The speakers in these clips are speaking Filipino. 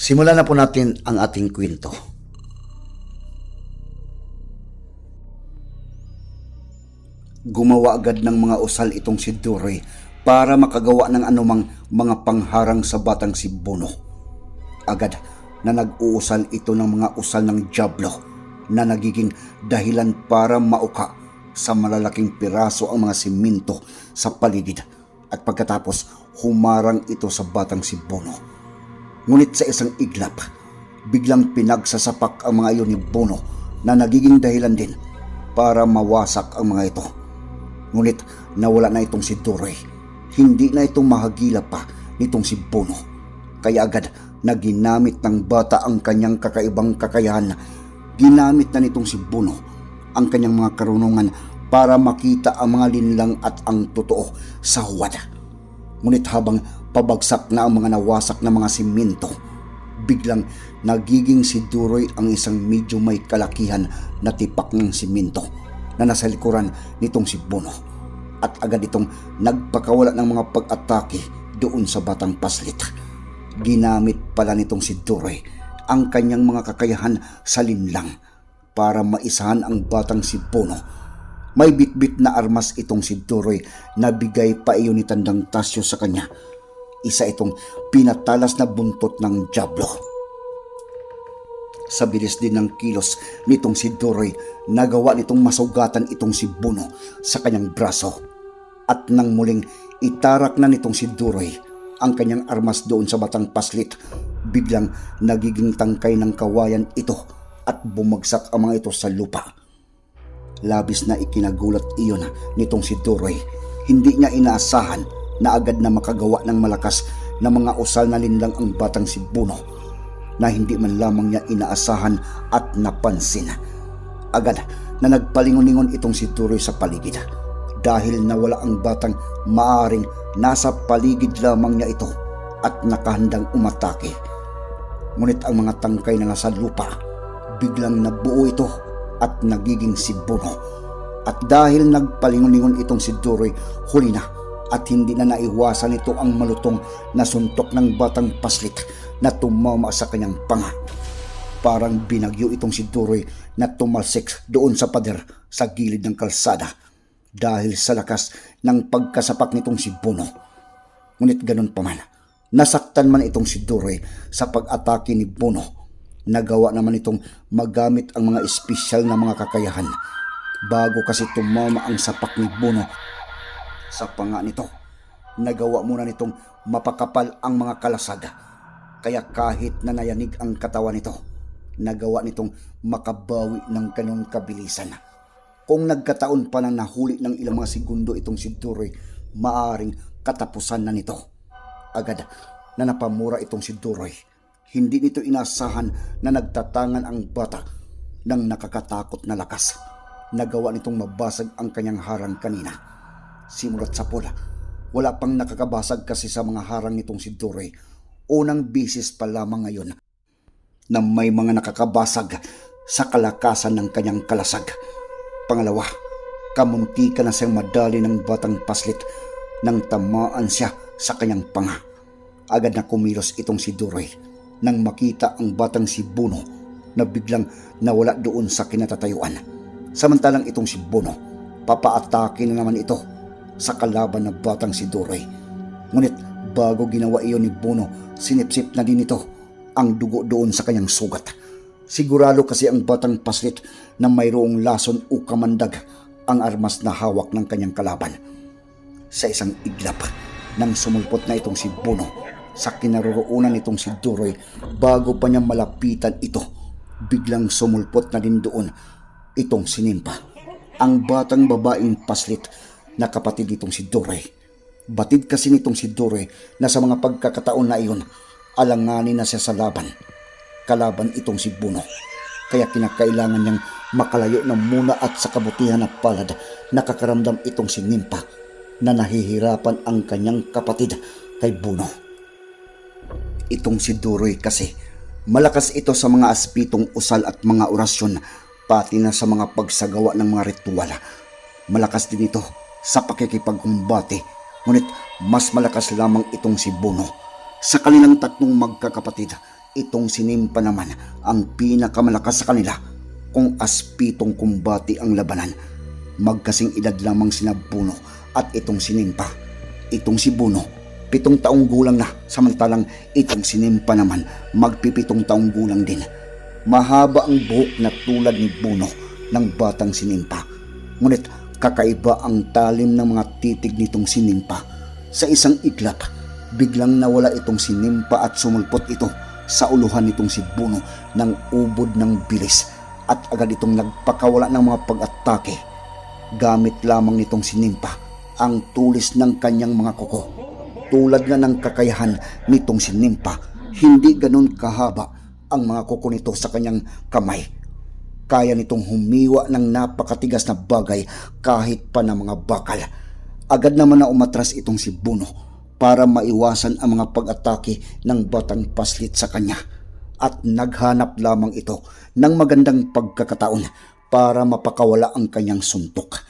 Simulan na po natin ang ating kwento. Gumawa agad ng mga usal itong si Duroy para makagawa ng anumang mga pangharang sa batang si Bono. Agad na nag-uusal ito ng mga usal ng Diablo na nagiging dahilan para mauka sa malalaking piraso ang mga siminto sa paligid at pagkatapos humarang ito sa batang si Bono. Ngunit sa isang iglap, biglang pinagsasapak ang mga iyon ni Bono na nagiging dahilan din para mawasak ang mga ito. Ngunit nawala na itong si Duroy. Hindi na itong mahagila pa nitong si Bono. Kaya agad na ginamit ng bata ang kanyang kakaibang kakayahan. Ginamit na nitong si Bono ang kanyang mga karunungan para makita ang mga linlang at ang totoo sa huwad. Ngunit habang pabagsak na ang mga nawasak na mga siminto, biglang nagiging si Duroy ang isang medyo may kalakihan na tipak ng siminto na nasa likuran nitong si Bono. At agad itong nagpakawala ng mga pag-atake doon sa batang paslit. Ginamit pala nitong si Duroy ang kanyang mga kakayahan sa linlang para maisahan ang batang si Bono may bitbit na armas itong si Duroy na bigay pa iyon ni Tandang Tasyo sa kanya. Isa itong pinatalas na buntot ng Diablo. Sa bilis din ng kilos nitong si Duroy, nagawa nitong masugatan itong si Buno sa kanyang braso. At nang muling itarak na nitong si Duroy ang kanyang armas doon sa batang paslit, biglang nagiging tangkay ng kawayan ito at bumagsak ang mga ito sa lupa. Labis na ikinagulat iyon nitong si Duroy. Hindi niya inaasahan na agad na makagawa ng malakas na mga usal na linlang ang batang si Buno na hindi man lamang niya inaasahan at napansin. Agad na nagpalingon-lingon itong si Duroy sa paligid dahil nawala ang batang maaring nasa paligid lamang niya ito at nakahandang umatake. Ngunit ang mga tangkay na nasa lupa, biglang nabuo ito at nagiging si Bono. At dahil nagpalingon-lingon itong si Duroy, huli na at hindi na naiwasan ito ang malutong na suntok ng batang paslit na tumama sa kanyang panga. Parang binagyo itong si Duroy na tumalsik doon sa pader sa gilid ng kalsada dahil sa lakas ng pagkasapak nitong si Bono. Ngunit ganun pa man, nasaktan man itong si Duroy sa pag-atake ni Bono nagawa naman itong magamit ang mga espesyal na mga kakayahan bago kasi tumama ang sapak ni Bono sa panga nito. Nagawa muna nitong mapakapal ang mga kalasag kaya kahit na nayanig ang katawan nito, nagawa nitong makabawi ng kanong kabilisan. Kung nagkataon pa na nahuli ng ilang mga segundo itong si Duroy, maaring katapusan na nito. Agad na napamura itong si Duroy hindi nito inasahan na nagtatangan ang bata ng nakakatakot na lakas. Nagawa nitong mabasag ang kanyang harang kanina. Simulat sa pula, wala pang nakakabasag kasi sa mga harang nitong si Duroy. Unang bisis pa lamang ngayon na may mga nakakabasag sa kalakasan ng kanyang kalasag. Pangalawa, kamunti ka na siyang madali ng batang paslit nang tamaan siya sa kanyang panga. Agad na kumilos itong si Duroy nang makita ang batang si Bono na biglang nawala doon sa kinatatayuan. Samantalang itong si Bono, papaatake na naman ito sa kalaban na batang si Duroy. Ngunit bago ginawa iyon ni Bono, sinipsip na din ito ang dugo doon sa kanyang sugat. Sigurado kasi ang batang paslit na mayroong lason o kamandag ang armas na hawak ng kanyang kalaban. Sa isang iglap, nang sumulpot na itong si Bono sa kinaroroonan nitong si Duroy bago pa niya malapitan ito, biglang sumulpot na din doon itong sinimpa. Ang batang babaeng paslit na kapatid nitong si Duroy. Batid kasi nitong si Duroy na sa mga pagkakataon na iyon, alanganin na siya sa laban kalaban itong si Buno. Kaya kinakailangan niyang makalayo na muna at sa kabutihan ng palad nakakaramdam itong si Nimpa na nahihirapan ang kanyang kapatid kay Buno. Itong si Duroy kasi malakas ito sa mga aspitong usal at mga orasyon pati na sa mga pagsagawa ng mga ritual. Malakas din ito sa pakikipagkumbate ngunit mas malakas lamang itong si Buno. Sa kanilang tatlong magkakapatid, itong sinimpa naman ang pinakamalakas sa kanila kung aspitong kumbati ang labanan. Magkasing edad lamang sina Buno at itong sinimpa. Itong si Buno, pitong taong gulang na samantalang itong sinimpa naman magpipitong taong gulang din. Mahaba ang buhok na tulad ni Buno ng batang sinimpa. Ngunit kakaiba ang talim ng mga titig nitong sinimpa. Sa isang iglap, biglang nawala itong sinimpa at sumulpot ito sa uluhan nitong si Buno ng ubod ng bilis at agad itong nagpakawala ng mga pag-atake. Gamit lamang nitong sinimpa ang tulis ng kanyang mga kuko. Tulad nga ng kakayahan nitong sinimpa, hindi ganun kahaba ang mga kuko nito sa kanyang kamay. Kaya nitong humiwa ng napakatigas na bagay kahit pa na mga bakal. Agad naman na umatras itong si Buno para maiwasan ang mga pag-atake ng batang paslit sa kanya at naghanap lamang ito ng magandang pagkakataon para mapakawala ang kanyang suntok.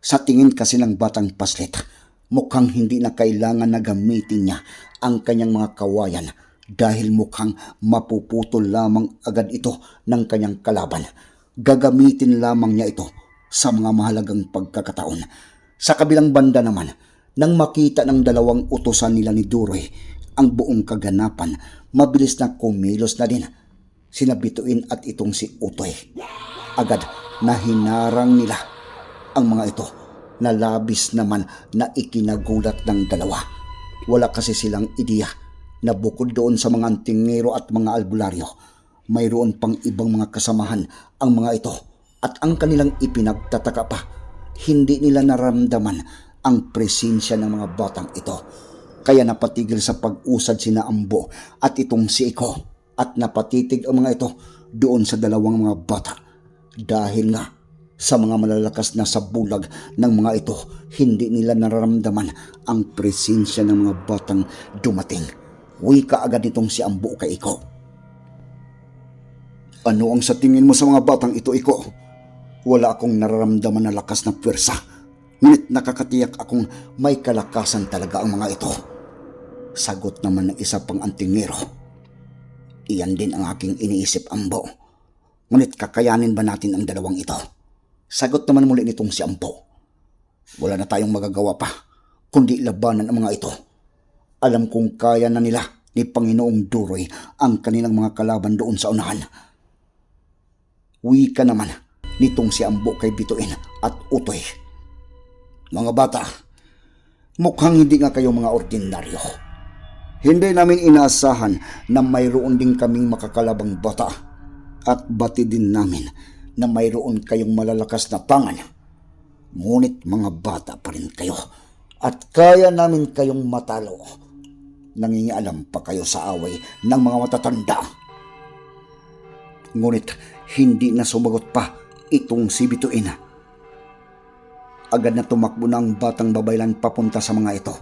Sa tingin kasi ng batang paslit, mukhang hindi na kailangan na gamitin niya ang kanyang mga kawayan dahil mukhang mapuputol lamang agad ito ng kanyang kalaban. Gagamitin lamang niya ito sa mga mahalagang pagkakataon. Sa kabilang banda naman, nang makita ng dalawang utosan nila ni Duroy ang buong kaganapan, mabilis na kumilos na din. Sinabituin at itong si Utoy. Agad na hinarang nila ang mga ito na labis naman na ikinagulat ng dalawa. Wala kasi silang ideya na bukod doon sa mga antingero at mga albularyo, mayroon pang ibang mga kasamahan ang mga ito at ang kanilang ipinagtataka pa, hindi nila naramdaman ang presensya ng mga batang ito. Kaya napatigil sa pag-usad sina Ambo at itong si Iko at napatitig ang mga ito doon sa dalawang mga bata. Dahil nga sa mga malalakas na sabulag ng mga ito, hindi nila nararamdaman ang presensya ng mga batang dumating. Wika agad itong si Ambo kay Iko. Ano ang sa tingin mo sa mga batang ito, Iko? Wala akong nararamdaman na lakas ng pwersa. Ngunit nakakatiyak akong may kalakasan talaga ang mga ito. Sagot naman ng isa pang antingero. Iyan din ang aking iniisip, Ambo. Ngunit kakayanin ba natin ang dalawang ito? Sagot naman muli nitong si Ambo. Wala na tayong magagawa pa, kundi labanan ang mga ito. Alam kong kaya na nila ni Panginoong Duroy ang kanilang mga kalaban doon sa unahan. Wika naman nitong si Ambo kay Bituin at Utoy. Mga bata, mukhang hindi nga kayo mga ordinaryo. Hindi namin inaasahan na mayroon din kaming makakalabang bata at bati din namin na mayroon kayong malalakas na pangan. Ngunit mga bata pa rin kayo at kaya namin kayong matalo. Nangingialam pa kayo sa away ng mga matatanda. Ngunit hindi na sumagot pa itong si Bituin. Agad na tumakbo na ang batang babaylan papunta sa mga ito.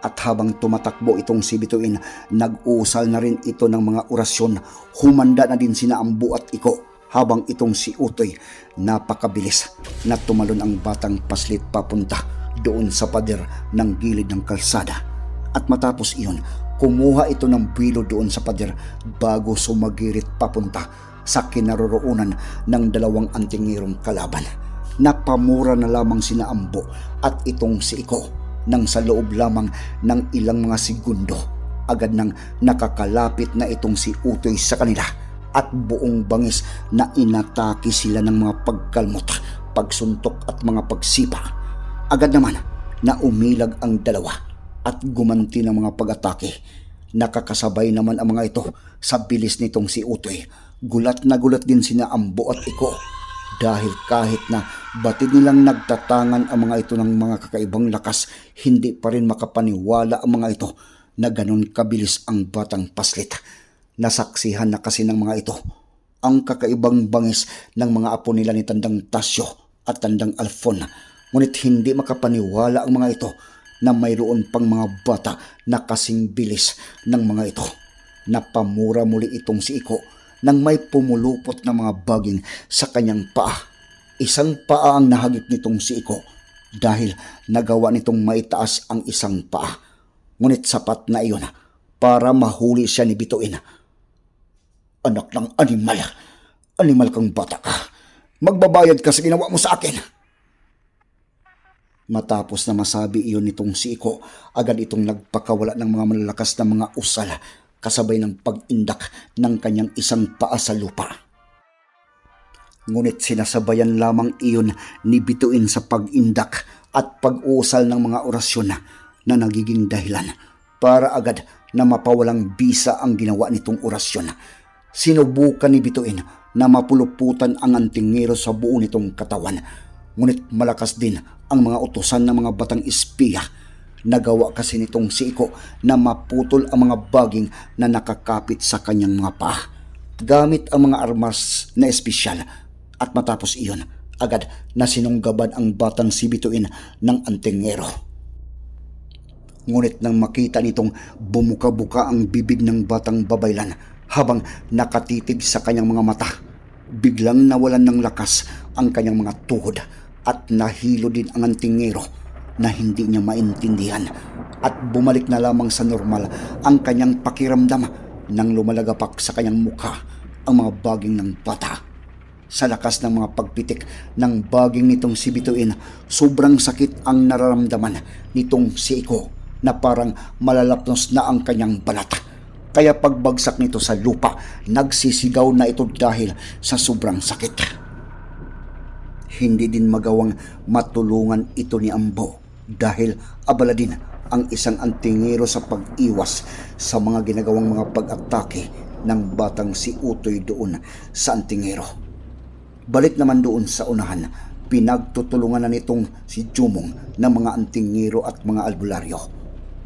At habang tumatakbo itong si Bituin, nag-uusal na rin ito ng mga orasyon. Humanda na din sina Ambu at Iko habang itong si Utoy napakabilis na tumalon ang batang paslit papunta doon sa pader ng gilid ng kalsada. At matapos iyon, kumuha ito ng bilo doon sa pader bago sumagirit papunta sa kinaroroonan ng dalawang antingirong kalaban. Napamura na lamang sina Ambo at itong si Iko nang sa loob lamang ng ilang mga segundo agad nang nakakalapit na itong si Utoy sa kanila at buong bangis na inatake sila ng mga pagkalmot, pagsuntok at mga pagsipa. Agad naman na umilag ang dalawa at gumanti ng mga pag-atake. Nakakasabay naman ang mga ito sa bilis nitong si Utoy. Gulat na gulat din sina Ambo at Iko dahil kahit na batid nilang nagtatangan ang mga ito ng mga kakaibang lakas, hindi pa rin makapaniwala ang mga ito na ganun kabilis ang batang paslit. Nasaksihan na kasi ng mga ito ang kakaibang bangis ng mga apo nila ni Tandang Tasyo at Tandang Alfon. Ngunit hindi makapaniwala ang mga ito na mayroon pang mga bata na kasing bilis ng mga ito. Napamura muli itong si Iko nang may pumulupot na mga baging sa kanyang paa. Isang paa ang nahagip nitong si Iko dahil nagawa nitong maitaas ang isang paa. Ngunit sapat na iyon para mahuli siya ni Bituin. Anak ng animal, animal kang bata ka. Magbabayad ka sa ginawa mo sa akin. Matapos na masabi iyon nitong si Iko, agad itong nagpakawala ng mga malalakas na mga usal kasabay ng pag-indak ng kanyang isang paa sa lupa. Ngunit sinasabayan lamang iyon ni Bituin sa pag-indak at pag-uusal ng mga orasyon na, na nagiging dahilan para agad na mapawalang bisa ang ginawa nitong orasyon. Sinubukan ni Bituin na mapuluputan ang antingero sa buo nitong katawan. Ngunit malakas din ang mga utusan ng mga batang espiya. Nagawa kasi nitong si Iko na maputol ang mga baging na nakakapit sa kanyang mga paa. Gamit ang mga armas na espesyal at matapos iyon, agad na sinunggaban ang batang si Bituin ng antingero. Ngunit nang makita nitong bumuka-buka ang bibig ng batang babaylan habang nakatitig sa kanyang mga mata, biglang nawalan ng lakas ang kanyang mga tuhod at nahilo din ang antingero na hindi niya maintindihan at bumalik na lamang sa normal ang kanyang pakiramdam nang lumalagapak sa kanyang mukha ang mga baging ng bata. Sa lakas ng mga pagpitik ng baging nitong si Bituin, sobrang sakit ang nararamdaman nitong si Iko na parang malalapnos na ang kanyang balat. Kaya pagbagsak nito sa lupa, nagsisigaw na ito dahil sa sobrang sakit. Hindi din magawang matulungan ito ni Ambo dahil abala din ang isang antingero sa pag-iwas sa mga ginagawang mga pag-atake ng batang si Utoy doon sa antingero. Balik naman doon sa unahan, pinagtutulungan na nitong si Jumong ng mga antingero at mga albularyo.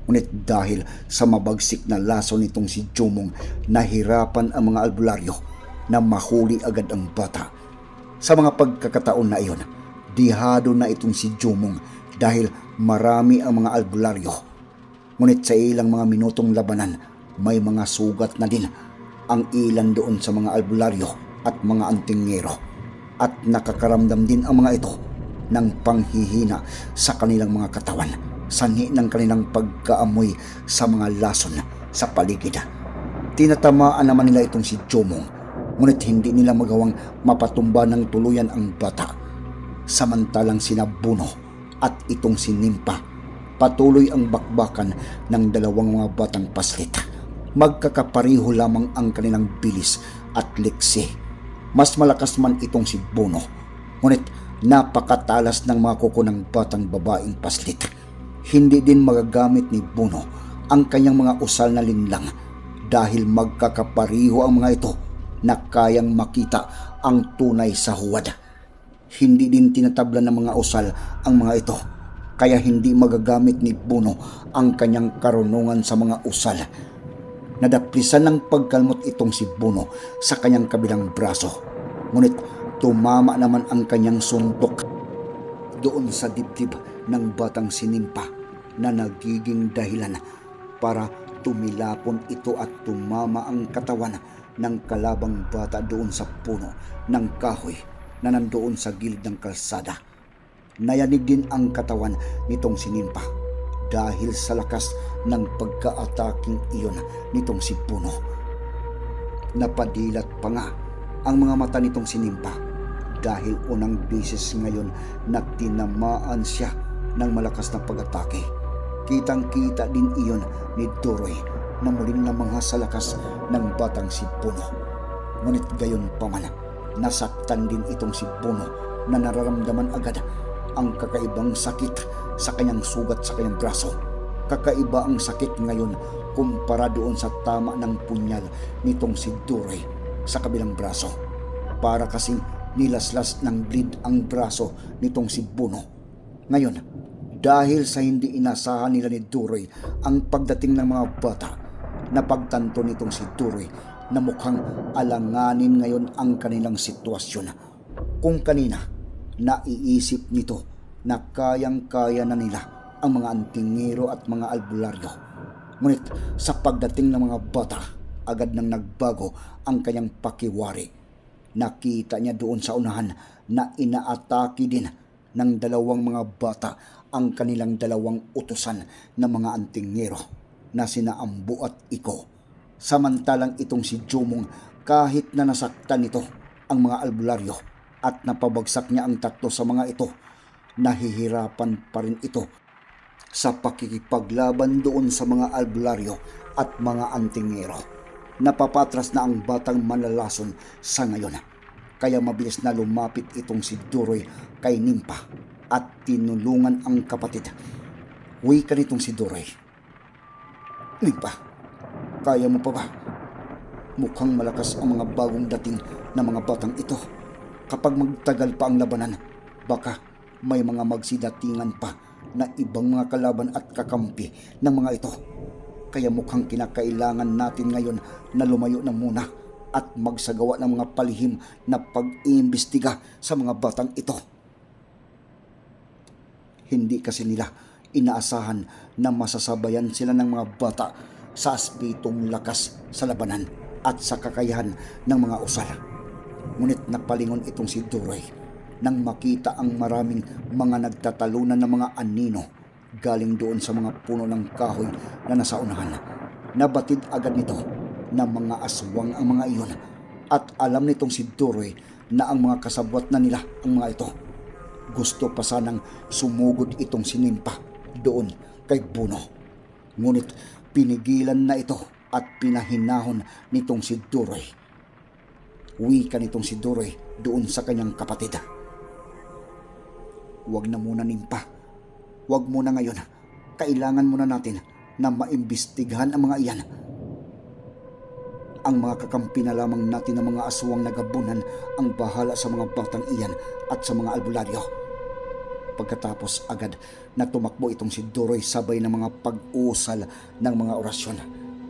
Ngunit dahil sa mabagsik na laso nitong si Jumong, nahirapan ang mga albularyo na mahuli agad ang bata. Sa mga pagkakataon na iyon, dihado na itong si Jumong dahil marami ang mga albularyo. Ngunit sa ilang mga minutong labanan, may mga sugat na din ang ilan doon sa mga albularyo at mga antingero. At nakakaramdam din ang mga ito ng panghihina sa kanilang mga katawan, sanhi ng kanilang pagkaamoy sa mga lason sa paligid. Tinatamaan naman nila itong si Jomong, ngunit hindi nila magawang mapatumba ng tuluyan ang bata. Samantalang sinabuno at itong si Nimpa, patuloy ang bakbakan ng dalawang mga batang paslit. Magkakapariho lamang ang kanilang bilis at liksi. Mas malakas man itong si Bono, ngunit napakatalas ng mga kuko ng batang babaeng paslit. Hindi din magagamit ni Bono ang kanyang mga usal na linlang dahil magkakapariho ang mga ito na kayang makita ang tunay sa huwad. Hindi din tinatablan ng mga usal ang mga ito kaya hindi magagamit ni Bono ang kanyang karunungan sa mga usal. Nadaplisan ng pagkalmot itong si Bono sa kanyang kabilang braso. Ngunit tumama naman ang kanyang suntok doon sa dibdib ng batang sinimpa na nagiging dahilan para tumilapon ito at tumama ang katawan ng kalabang bata doon sa puno ng kahoy na nandoon sa gilid ng kalsada. Nayanig din ang katawan nitong sinimpa dahil sa lakas ng pagka-ataking iyon nitong si Puno. Napadilat pa nga ang mga mata nitong sinimpa dahil unang beses ngayon na tinamaan siya ng malakas na pag-atake. Kitang-kita din iyon ni Doroy na muling namangha sa lakas ng batang si Puno. Ngunit gayon pa man, nasaktan din itong si Puno na nararamdaman agad ang kakaibang sakit sa kanyang sugat sa kanyang braso. Kakaiba ang sakit ngayon kumpara doon sa tama ng punyal nitong si Duroy sa kabilang braso. Para kasing nilaslas ng bleed ang braso nitong si Buno. Ngayon, dahil sa hindi inasahan nila ni Duroy ang pagdating ng mga bata, napagtanto nitong si Duroy na mukhang alanganin ngayon ang kanilang sitwasyon. Kung kanina, naiisip nito na kayang-kaya na nila ang mga antingero at mga albularyo. Ngunit sa pagdating ng mga bata, agad nang nagbago ang kanyang pakiwari. Nakita niya doon sa unahan na inaatake din ng dalawang mga bata ang kanilang dalawang utusan na mga antingero na sina Ambo at Iko. Samantalang itong si Jumong kahit na nasaktan nito ang mga albularyo at napabagsak niya ang tatlo sa mga ito, nahihirapan pa rin ito sa pakikipaglaban doon sa mga albularyo at mga antingero. Napapatras na ang batang manlalason sa ngayon. Kaya mabilis na lumapit itong si Duroy kay Nimpa at tinulungan ang kapatid. Uwi ka nitong si Duroy. Nimpa, kaya mo pa ba? Mukhang malakas ang mga bagong dating na mga batang ito. Kapag magtagal pa ang labanan, baka may mga magsidatingan pa na ibang mga kalaban at kakampi ng mga ito. Kaya mukhang kinakailangan natin ngayon na lumayo na muna at magsagawa ng mga palihim na pag-iimbestiga sa mga batang ito. Hindi kasi nila inaasahan na masasabayan sila ng mga bata sa asbitong lakas sa labanan at sa kakayahan ng mga usal. Ngunit napalingon itong si Duroy nang makita ang maraming mga nagtatalunan ng mga anino galing doon sa mga puno ng kahoy na nasa unahan. Nabatid agad nito na mga aswang ang mga iyon at alam nitong si Duroy na ang mga kasabwat na nila ang mga ito. Gusto pa sanang sumugod itong sinimpa doon kay Buno. Ngunit pinigilan na ito at pinahinahon nitong si Duroy. Uwi ka nitong si Duroy doon sa kanyang kapatid. Huwag na muna nimpa. Huwag muna ngayon. Kailangan muna natin na maimbestigahan ang mga iyan. Ang mga kakampi na lamang natin ng mga aswang nagabunan ang bahala sa mga batang iyan at sa mga albularyo. Pagkatapos agad na tumakbo itong si Duroy sabay ng mga pag-usal ng mga orasyon.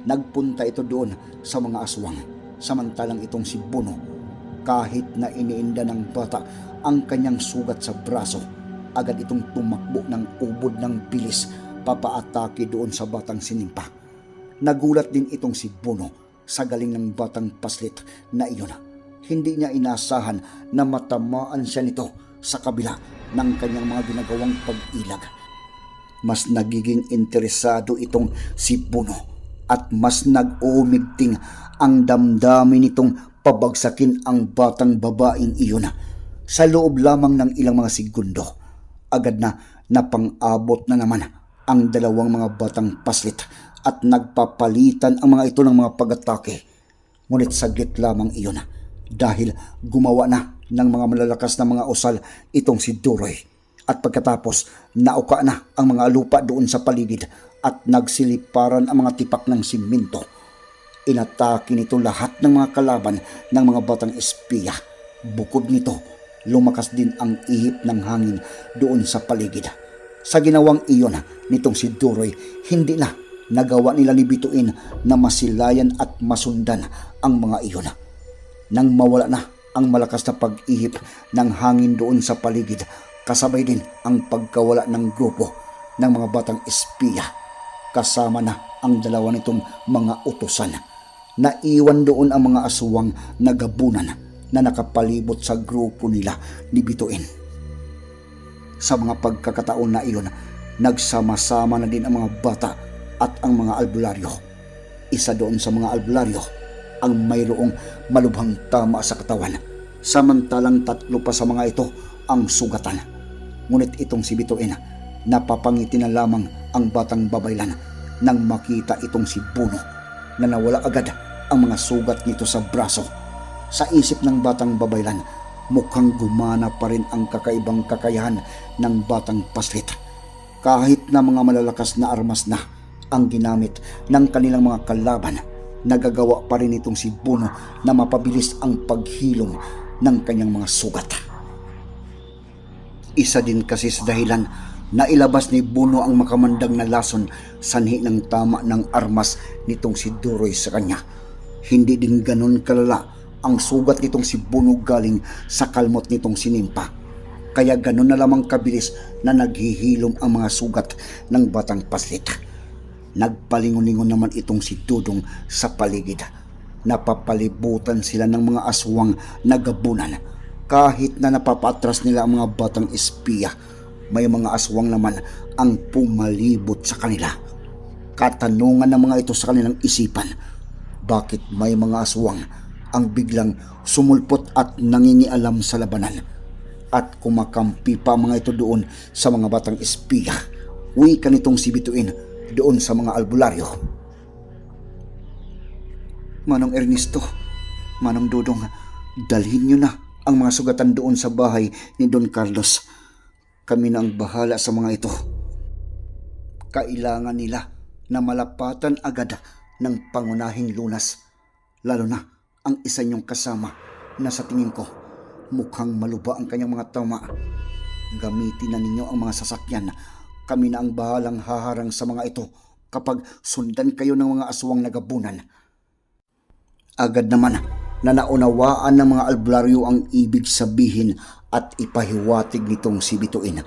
Nagpunta ito doon sa mga aswang. Samantalang itong si Buno, kahit na iniinda ng bata ang kanyang sugat sa braso, agad itong tumakbo ng ubod ng bilis papaatake doon sa batang sinimpa. Nagulat din itong si Buno sa galing ng batang paslit na iyon. Hindi niya inasahan na matamaan siya nito sa kabila ng kanyang mga ginagawang pag-ilag. Mas nagiging interesado itong si Buno at mas nag-uumigting ang damdamin nitong pabagsakin ang batang babaeng iyon. Sa loob lamang ng ilang mga segundo, agad na napang-abot na naman ang dalawang mga batang paslit at nagpapalitan ang mga ito ng mga pag-atake. Ngunit saglit lamang iyon dahil gumawa na ng mga malalakas na mga usal itong si Duroy. At pagkatapos, nauka na ang mga lupa doon sa paligid at nagsiliparan ang mga tipak ng siminto. Inatake nito lahat ng mga kalaban ng mga batang espiya. Bukod nito, lumakas din ang ihip ng hangin doon sa paligid. Sa ginawang iyon nitong si Duroy, hindi na nagawa nila ni Bituin na masilayan at masundan ang mga iyon. Nang mawala na ang malakas na pag-ihip ng hangin doon sa paligid, kasabay din ang pagkawala ng grupo ng mga batang espiya. Kasama na ang dalawa nitong mga utosan. Naiwan doon ang mga aswang na gabunan na nakapalibot sa grupo nila ni Bituin. Sa mga pagkakataon na iyon, nagsama-sama na din ang mga bata at ang mga albularyo. Isa doon sa mga albularyo ang mayroong malubhang tama sa katawan. Samantalang tatlo pa sa mga ito ang sugatan. Ngunit itong si Bituin, napapangiti na lamang ang batang babaylan nang makita itong si Buno na nawala agad ang mga sugat nito sa braso. Sa isip ng batang babaylan, mukhang gumana pa rin ang kakaibang kakayahan ng batang paslit. Kahit na mga malalakas na armas na ang ginamit ng kanilang mga kalaban, nagagawa pa rin itong si Bono na mapabilis ang paghilom ng kanyang mga sugat. Isa din kasi sa dahilan na ilabas ni Buno ang makamandang na lason sanhi ng tama ng armas nitong si Duroy sa kanya. Hindi din ganon kalala ang sugat nitong si Buno galing sa kalmot nitong si Nimpa. Kaya ganon na lamang kabilis na naghihilom ang mga sugat ng batang paslit. Nagpalingon-lingon naman itong si Dudong sa paligid. Napapalibutan sila ng mga aswang na gabunan. Kahit na napapatras nila ang mga batang espiya, may mga aswang naman ang pumalibot sa kanila. Katanungan ng mga ito sa kanilang isipan, bakit may mga aswang ang biglang sumulpot at nangingialam sa labanan? At kumakampi pa mga ito doon sa mga batang espiya. Uwi ka nitong si Bituin doon sa mga albularyo. Manong Ernesto, Manong Dudong, dalhin nyo na ang mga sugatan doon sa bahay ni Don Carlos. Kami na ang bahala sa mga ito. Kailangan nila na malapatan agad ng pangunahing lunas. Lalo na ang isa niyong kasama na sa tingin ko mukhang maluba ang kanyang mga tama. Gamitin na ninyo ang mga sasakyan. Kami na ang bahalang haharang sa mga ito kapag sundan kayo ng mga aswang nagabunan. Agad naman na naunawaan ng mga albularyo ang ibig sabihin at ipahiwatig nitong si Bituin.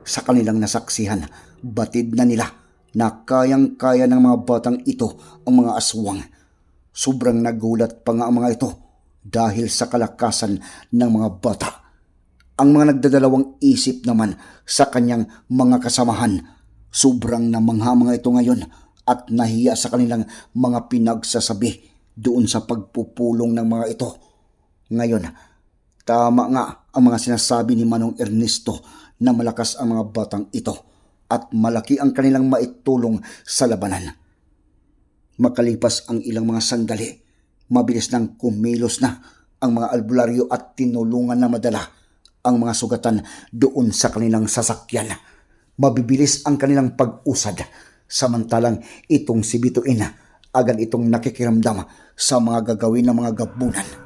Sa kanilang nasaksihan, batid na nila na kayang-kaya ng mga batang ito ang mga aswang. Sobrang nagulat pa nga ang mga ito dahil sa kalakasan ng mga bata. Ang mga nagdadalawang isip naman sa kanyang mga kasamahan. Sobrang namangha mga ito ngayon at nahiya sa kanilang mga pinagsasabi doon sa pagpupulong ng mga ito. Ngayon, tama nga ang mga sinasabi ni Manong Ernesto na malakas ang mga batang ito at malaki ang kanilang maitulong sa labanan. Makalipas ang ilang mga sandali, mabilis nang kumilos na ang mga albularyo at tinulungan na madala ang mga sugatan doon sa kanilang sasakyan. Mabibilis ang kanilang pag-usad samantalang itong si Bituin agad itong nakikiramdam sa mga gagawin ng mga gabunan.